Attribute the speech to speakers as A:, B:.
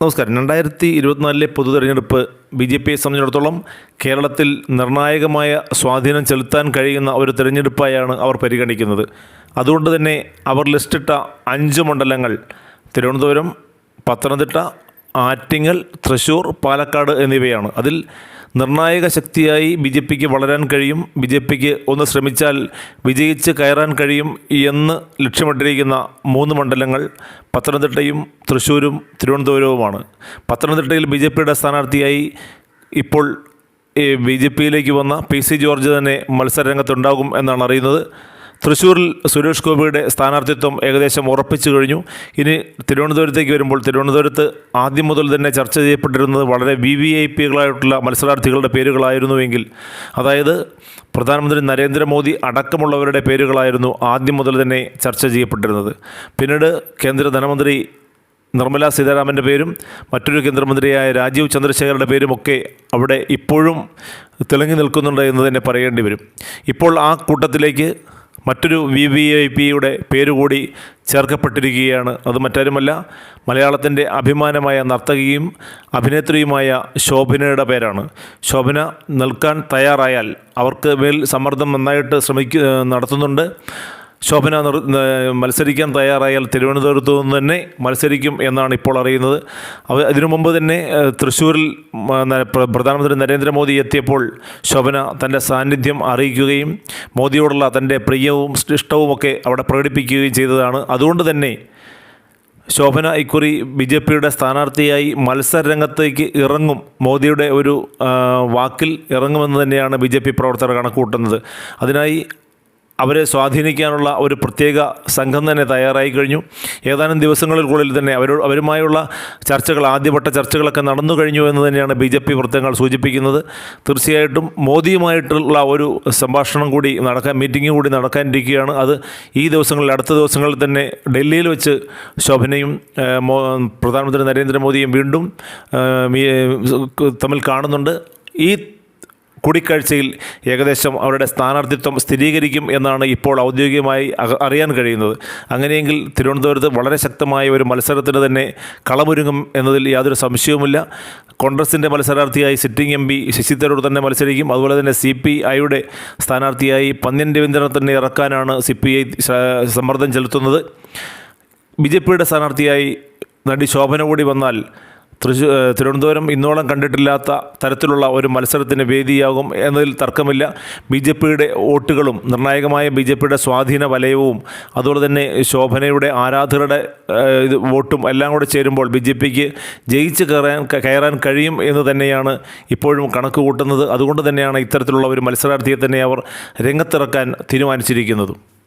A: നമസ്കാരം. രണ്ടായിരത്തി ഇരുപത്തിനാലിലെ പൊതു തെരഞ്ഞെടുപ്പ് ബി ജെ പിയെ സംബന്ധിച്ചിടത്തോളം കേരളത്തിൽ നിർണായകമായ സ്വാധീനം ചെലുത്താൻ കഴിയുന്ന ഒരു തിരഞ്ഞെടുപ്പായാണ് അവർ പരിഗണിക്കുന്നത്. അതുകൊണ്ട് തന്നെ അവർ ലിസ്റ്റിട്ട അഞ്ച് മണ്ഡലങ്ങൾ തിരുവനന്തപുരം പത്തനംതിട്ട ആറ്റിങ്ങൽ തൃശ്ശൂർ പാലക്കാട് എന്നിവയാണ്. അതിൽ നിർണായക ശക്തിയായി ബി ജെ പിക്ക് വളരാൻ കഴിയും. ബി ജെ പിക്ക് ഒന്ന് ശ്രമിച്ചാൽ വിജയിച്ച് കയറാൻ കഴിയും എന്ന് ലക്ഷ്യമിട്ടിരിക്കുന്ന മൂന്ന് മണ്ഡലങ്ങൾ പത്തനംതിട്ടയും തൃശ്ശൂരും തിരുവനന്തപുരവുമാണ്. പത്തനംതിട്ടയിൽ ബി ജെ പിയുടെ സ്ഥാനാർത്ഥിയായി ഇപ്പോൾ ബി ജെ പിയിലേക്ക് വന്ന പി സി ജോർജ് തന്നെ മത്സരരംഗത്തുണ്ടാകും എന്നാണ് അറിയുന്നത്. തൃശ്ശൂരിൽ സുരേഷ് ഗോപിയുടെ സ്ഥാനാർത്ഥിത്വം ഏകദേശം ഉറപ്പിച്ചു കഴിഞ്ഞു. ഇനി തിരുവനന്തപുരത്തേക്ക് വരുമ്പോൾ തിരുവനന്തപുരത്ത് ആദ്യം മുതൽ തന്നെ ചർച്ച ചെയ്യപ്പെട്ടിരുന്നത് വളരെ വി വി ഐ പികളായിട്ടുള്ള മത്സരാർത്ഥികളുടെ പേരുകളായിരുന്നുവെങ്കിൽ. അതായത് പ്രധാനമന്ത്രി നരേന്ദ്രമോദി അടക്കമുള്ളവരുടെ പേരുകളായിരുന്നു ആദ്യം മുതൽ തന്നെ ചർച്ച ചെയ്യപ്പെട്ടിരുന്നത്. പിന്നീട് കേന്ദ്ര ധനമന്ത്രി നിർമ്മല സീതാരാമന്റെ പേരും മറ്റൊരു കേന്ദ്രമന്ത്രിയായ രാജീവ് ചന്ദ്രശേഖരുടെ പേരുമൊക്കെ അവിടെ ഇപ്പോഴും തിളങ്ങി നിൽക്കുന്നുണ്ട് എന്ന് തന്നെ പറയേണ്ടി വരും. ഇപ്പോൾ ആ കൂട്ടത്തിലേക്ക് മറ്റൊരു വി വി ഐ പിയുടെ പേരുകൂടി ചേർക്കപ്പെട്ടിരിക്കുകയാണ്. അത് മറ്റാരുമല്ല മലയാളത്തിന്റെ അഭിമാനമായ നർത്തകിയും അഭിനേത്രിയുമായ ശോഭനയുടെ പേരാണ്. ശോഭന നിൽക്കാൻ തയ്യാറായാൽ അവർക്ക് മേൽ സമ്മർദ്ദം നന്നായിട്ട് ശ്രമിക്ക നടത്തുന്നുണ്ട്. ശോഭന മത്സരിക്കാൻ തയ്യാറായാൽ തിരുവനന്തപുരത്തു നിന്ന് തന്നെ മത്സരിക്കും എന്നാണ് ഇപ്പോൾ അറിയുന്നത്. അവ അതിനു മുമ്പ് തന്നെ തൃശ്ശൂരിൽ പ്രധാനമന്ത്രി നരേന്ദ്രമോദി എത്തിയപ്പോൾ ശോഭന തന്റെ സാന്നിധ്യം അറിയിക്കുകയും മോദിയോടുള്ള തന്റെ പ്രിയവും ഇഷ്ടവുമൊക്കെ അവിടെ പ്രകടിപ്പിക്കുകയും ചെയ്തതാണ്. അതുകൊണ്ട് തന്നെ ശോഭന ഇക്കുറി ബി ജെ പിയുടെ സ്ഥാനാർത്ഥിയായി മത്സരരംഗത്തേക്ക് ഇറങ്ങും. മോദിയുടെ ഒരു വാക്കിൽ ഇറങ്ങുമെന്ന് തന്നെയാണ് ബി ജെ പി പ്രവർത്തകർ കണക്കുകൂട്ടുന്നത്. അതിനായി അവരെ സ്വാധീനിക്കാനുള്ള ഒരു പ്രത്യേക സംഘം തന്നെ തയ്യാറായി കഴിഞ്ഞു. ഏതാനും ദിവസങ്ങൾക്കുള്ളിൽ തന്നെ അവരോ അവരുമായുള്ള ചർച്ചകൾ ആദ്യവട്ട ചർച്ചകളൊക്കെ നടന്നു കഴിഞ്ഞു എന്ന് തന്നെയാണ് ബി ജെ പി വൃത്തങ്ങൾ സൂചിപ്പിക്കുന്നത്. തീർച്ചയായിട്ടും മോദിയുമായിട്ടുള്ള ഒരു സംഭാഷണം കൂടി നടക്കാൻ മീറ്റിംഗും കൂടി നടക്കാനിരിക്കുകയാണ്. അത് ഈ ദിവസങ്ങളിൽ അടുത്ത ദിവസങ്ങളിൽ തന്നെ ഡൽഹിയിൽ വെച്ച് ശോഭനയും പ്രധാനമന്ത്രി നരേന്ദ്രമോദിയും വീണ്ടും തമ്മിൽ കാണുന്നുണ്ട്. ഈ കൂടിക്കാഴ്ചയിൽ ഏകദേശം അവരുടെ സ്ഥാനാർത്ഥിത്വം സ്ഥിരീകരിക്കും എന്നാണ് ഇപ്പോൾ ഔദ്യോഗികമായി അറിയാൻ കഴിയുന്നത്. അങ്ങനെയെങ്കിൽ തിരുവനന്തപുരത്ത് വളരെ ശക്തമായ ഒരു മത്സരത്തിന് തന്നെ കളമൊരുങ്ങും എന്നതിൽ യാതൊരു സംശയവുമില്ല. കോൺഗ്രസിന്റെ മത്സരാർത്ഥിയായി sitting M P Shashi Tharoor തന്നെ മത്സരിക്കും. അതുപോലെ തന്നെ സി പി ഐയുടെ സ്ഥാനാർത്ഥിയായി പന്ന്യൻ രവീന്ദ്രനെ തന്നെ ഇറക്കാനാണ് സി പി ഐ സമ്മർദ്ദം ചെലുത്തുന്നത്. ബി ജെ പിയുടെ സ്ഥാനാർത്ഥിയായി നടി ശോഭന കൂടി വന്നാൽ തൃശ്ശൂർ തിരുവനന്തപുരം ഇന്നോളം കണ്ടിട്ടില്ലാത്ത തരത്തിലുള്ള ഒരു മത്സരത്തിന് വേദിയാകും എന്നതിൽ തർക്കമില്ല. ബി ജെ പിയുടെ വോട്ടുകളും നിർണായകമായ ബി ജെ പിയുടെ സ്വാധീന വലയവും അതുപോലെ തന്നെ ശോഭനയുടെ ആരാധകരുടെ ഇത് വോട്ടും എല്ലാം കൂടെ ചേരുമ്പോൾ ബി ജെ പിക്ക് ജയിച്ച് കയറാൻ കയറാൻ കഴിയും എന്ന് തന്നെയാണ് ഇപ്പോഴും കണക്ക് കൂട്ടുന്നത്. അതുകൊണ്ട് തന്നെയാണ് ഇത്തരത്തിലുള്ള ഒരു മത്സരാർത്ഥിയെ തന്നെ അവർ രംഗത്തിറക്കാൻ തീരുമാനിച്ചിരിക്കുന്നതും.